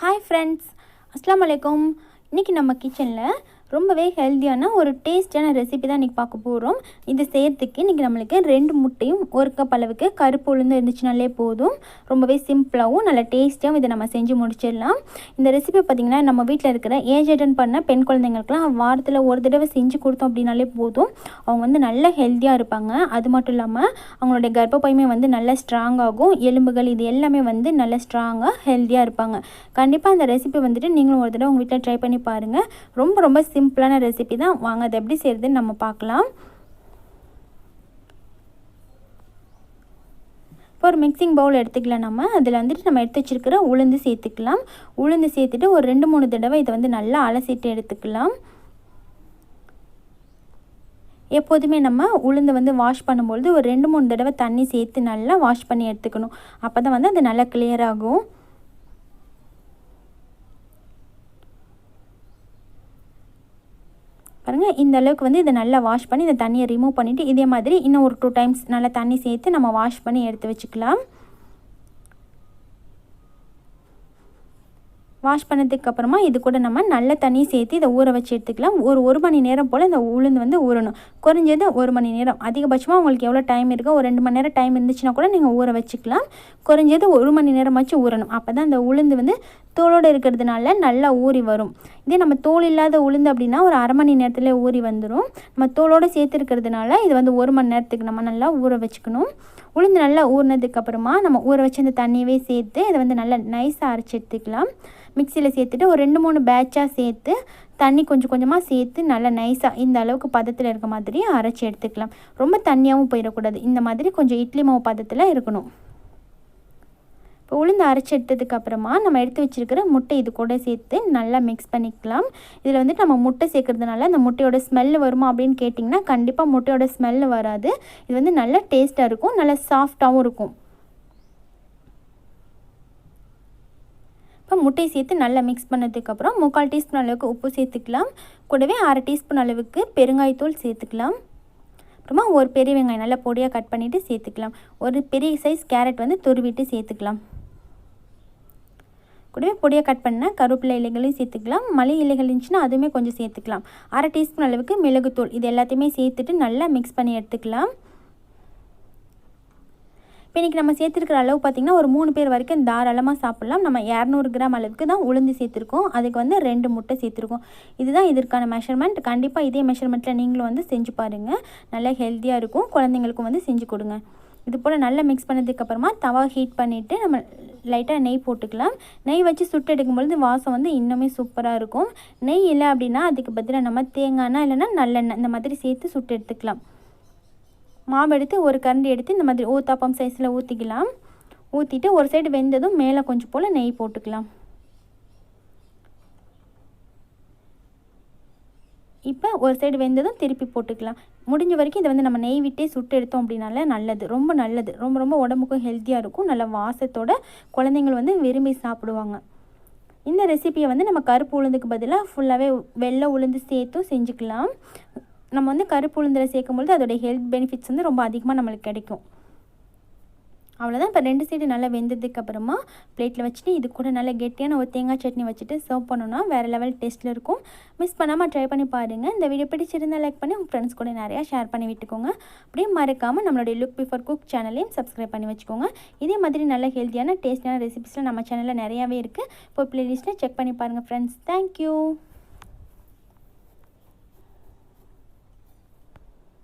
Hi friends அஸ்லாம் வலைக்கம் இன்றைக்கி நம்ம கிச்சனில் ரொம்பவே ஹெல்த்தியான ஒரு டேஸ்டியான ரெசிபி தான் இன்றைக்கி பார்க்க போகிறோம் இது செய்கிறதுக்கு இன்றைக்கி நம்மளுக்கு ரெண்டு முட்டையும் ஒரு கப் அளவுக்கு கருப்பு உளுந்து இருந்துச்சுனாலே போதும். ரொம்பவே சிம்பிளாகவும் நல்ல டேஸ்டியாகவும் இதை நம்ம செஞ்சு முடிச்சிடலாம். இந்த ரெசிபி பார்த்திங்கன்னா நம்ம வீட்டில் இருக்கிற ஏஜ் அட்டன் பண்ண பெண் குழந்தைங்களுக்குலாம் வாரத்தில் ஒரு தடவை செஞ்சு கொடுத்தோம் அப்படின்னாலே போதும். அவங்க வந்து நல்ல ஹெல்த்தியாக இருப்பாங்க. அது மட்டும் இல்லாமல் அவங்களுடைய கர்ப்பப்பையுமே வந்து நல்ல ஸ்ட்ராங்காகும் எலும்புகள் இது எல்லாமே வந்து நல்ல ஸ்ட்ராங்காக ஹெல்த்தியாக இருப்பாங்க. கண்டிப்பாக அந்த ரெசிபி வந்துட்டு நீங்களும் ஒரு தடவை உங்கள் வீட்டில் ட்ரை பண்ணி பாருங்கள் ரொம்ப ரொம்ப சிம்பிளான ரெசிபி தான். வாங்க அதை எப்படி செய்கிறதுன்னு நம்ம பார்க்கலாம். இப்போ ஒரு மிக்சிங் பவுல் எடுத்துக்கலாம் நம்ம. அதில் வந்துட்டு நம்ம எடுத்து வச்சுருக்கிற உளுந்து சேர்த்துக்கலாம். உளுந்து சேர்த்துட்டு ஒரு ரெண்டு மூணு தடவை இதை வந்து நல்லா அலசிட்டு எடுத்துக்கலாம். எப்போதுமே நம்ம உளுந்து வந்து வாஷ் பண்ணும்பொழுது ஒரு ரெண்டு மூணு தடவை தண்ணி சேர்த்து நல்லா வாஷ் பண்ணி எடுத்துக்கணும். அப்போ தான் வந்து அது நல்லா கிளியர் ஆகும். பாருங்கள் இந்த அளவுக்கு வந்து இதை நல்லா வாஷ் பண்ணி இந்த தண்ணியை ரிமூவ் பண்ணிவிட்டு இதே மாதிரி இன்னும் ஒரு டூ டைம்ஸ் நல்லா தண்ணி சேர்த்து நம்ம வாஷ் பண்ணி எடுத்து வச்சுக்கலாம். வாஷ் பண்ணதுக்கப்புறமா இது கூட நம்ம நல்ல தண்ணி சேர்த்து இதை ஊற வச்சு எடுத்துக்கலாம். ஒரு ஒரு மணி நேரம் போல் இந்த உளுந்து வந்து ஊறணும். குறைஞ்சது ஒரு மணி நேரம். அதிகபட்சமாக உங்களுக்கு எவ்வளோ டைம் இருக்கோ ஒரு ரெண்டு மணி நேரம் டைம் இருந்துச்சுன்னா கூட நீங்கள் ஊற வச்சுக்கலாம். குறைஞ்சது ஒரு மணி நேரமாச்சும் ஊறணும். அப்போ தான் அந்த உளுந்து வந்து தோலோடு இருக்கிறதுனால நல்லா ஊறி வரும். இதே நம்ம தோல் இல்லாத உளுந்து அப்படின்னா ஒரு அரை மணி நேரத்தில் ஊறி வந்துடும் நம்ம தோலோடு சேர்த்துருக்கிறதுனால இது வந்து ஒரு மணி நேரத்துக்கு நம்ம நல்லா ஊற வச்சுக்கணும். உளுந்து நல்லா ஊறினதுக்கப்புறமா நம்ம ஊற வச்சு அந்த தண்ணியவே சேர்த்து இதை வந்து நல்லா நைஸாக அரைச்சி எடுத்துக்கலாம். மிக்சியில் சேர்த்துட்டு ஒரு ரெண்டு மூணு பேட்சாக சேர்த்து தண்ணி கொஞ்சம் கொஞ்சமாக சேர்த்து நல்லா நைஸாக இந்த அளவுக்கு பதத்தில் இருக்க மாதிரி அரைச்சி எடுத்துக்கலாம். ரொம்ப தண்ணியாகவும் போயிடக்கூடாது. இந்த மாதிரி கொஞ்சம் இட்லி மாவு பதத்தில் இருக்கணும். இப்போ உளுந்து அரைச்சி எடுத்ததுக்கப்புறமா நம்ம எடுத்து வச்சுருக்கிற முட்டை இது கூட சேர்த்து நல்லா மிக்ஸ் பண்ணிக்கலாம். இதில் வந்துட்டு நம்ம முட்டை சேர்க்கறதுனால அந்த முட்டையோட ஸ்மெல் வருமா அப்படின்னு கேட்டிங்கன்னா கண்டிப்பாக முட்டையோட ஸ்மெல் வராது. இது வந்து நல்லா டேஸ்ட்டாக இருக்கும் நல்லா சாஃப்டாகவும் இருக்கும். இப்போ முட்டையை சேர்த்து நல்லா மிக்ஸ் பண்ணதுக்கப்புறம் முக்கால் டீஸ்பூன் அளவுக்கு உப்பு சேர்த்துக்கலாம். கூடவே அரை டீஸ்பூன் அளவுக்கு பெருங்காயத்தூள் சேர்த்துக்கலாம். அப்புறமா ஒரு பெரிய வெங்காயம் நல்லா பொடியாக கட் பண்ணிவிட்டு சேர்த்துக்கலாம். ஒரு பெரிய சைஸ் கேரட் வந்து துருவிட்டு சேர்த்துக்கலாம். கூடவே பொடியாக கட் பண்ண கருவேப்பிலை இலைகளையும் சேர்த்துக்கலாம். மலை இலைகள் இருந்துச்சுன்னா அதுவுமே கொஞ்சம் சேர்த்துக்கலாம். அரை டீஸ்பூன் அளவுக்கு மிளகுத்தூள். இது எல்லாத்தையுமே சேர்த்துட்டு நல்லா மிக்ஸ் பண்ணி எடுத்துக்கலாம். இப்போ இன்றைக்கி நம்ம சேர்த்துருக்கிற அளவு பார்த்திங்கன்னா ஒரு மூணு பேர் வரைக்கும் தாராளமாக சாப்பிட்லாம். நம்ம இரநூறு கிராம் அளவுக்கு தான் உளுந்து சேர்த்துருக்கோம். அதுக்கு வந்து ரெண்டு முட்டை சேர்த்துருக்கோம். இதுதான் இதற்கான மெஷர்மெண்ட் கண்டிப்பாக இதே மெஷர்மெண்ட்டில் நீங்களும் வந்து செஞ்சு பாருங்கள் நல்லா ஹெல்த்தியாக இருக்கும். குழந்தைங்களுக்கும் வந்து செஞ்சு கொடுங்க. இது போல் நல்லா மிக்ஸ் பண்ணதுக்கப்புறமா தவா ஹீட் பண்ணிவிட்டு நம்ம லைட்டாக நெய் போட்டுக்கலாம். நெய் வச்சு சுட்டு எடுக்கும்பொழுது வாசம் வந்து இன்னுமே சூப்பராக இருக்கும். நெய் இல்லை அப்படின்னா அதுக்கு பதிலாக நம்ம தேங்காய்னா இல்லைன்னா நல்லெண்ணெய் இந்த மாதிரி சேர்த்து சுட்டு எடுத்துக்கலாம். மாவு எடுத்து ஒரு கரண்டி எடுத்து இந்த மாதிரி ஊத்தாப்பம் சைஸில் ஊற்றிக்கலாம் ஊற்றிட்டு ஒரு சைடு வெந்ததும் மேலே கொஞ்சம் போல் நெய் போட்டுக்கலாம். இப்போ ஒரு சைடு வெந்ததும் திருப்பி போட்டுக்கலாம். முடிஞ்ச வரைக்கும் இதை வந்து நம்ம நெய் விட்டே சுட்டு எடுத்தோம் அப்படின்னால நல்லது. ரொம்ப நல்லது. ரொம்ப ரொம்ப உடம்புக்கும் ஹெல்த்தியாக இருக்கும். நல்ல வாசத்தோட குழந்தைங்கள் வந்து விரும்பி சாப்பிடுவாங்க. இந்த ரெசிபியை வந்து நம்ம கருப்பு உளுந்துக்கு பதிலாக ஃபுல்லாகவே வெள்ளை உளுந்து சேர்த்தும் செஞ்சுக்கலாம். நம்ம வந்து கருப்பு உளுந்தில் சேர்க்கும்பொழுது அதோடைய ஹெல்த் பெனிஃபிட்ஸ் வந்து ரொம்ப அதிகமாக நம்மளுக்கு கிடைக்கும். அவ்வளோதான் இப்போ ரெண்டு சைடு நல்லா வெந்ததுக்கு அப்புறமா பிளேட்டில் வச்சுட்டு இது கூட நல்லா கெட்டியான ஒரு தேங்காய் சட்னி வச்சுட்டு சர்வ் பண்ணோன்னா வேறு லெவல் டேஸ்ட்டில் இருக்கும். மிஸ் பண்ணாமல் ட்ரை பண்ணி பாருங்கள் இந்த வீடியோ பிடிச்சிருந்தால் லைக் பண்ணி உங்கள் ஃப்ரெண்ட்ஸ் கூட நிறையா ஷேர் பண்ணி விட்டுக்கோங்க. அப்படியே மறக்காமல் நம்மளுடைய லுக் பிஃபோர் குக் சேனலையும் சப்ஸ்கிரைப் பண்ணி வச்சுக்கோங்க. இதே மாதிரி நல்ல ஹெல்த்தியான டேஸ்டியான ரெசிபிஸ்லாம் நம்ம சேனலில் நிறையாவே இருக்குது இப்போ ப்ளேலிஸ்ட்டில் செக் பண்ணி பாருங்கள் ஃப்ரெண்ட்ஸ் தேங்க்யூ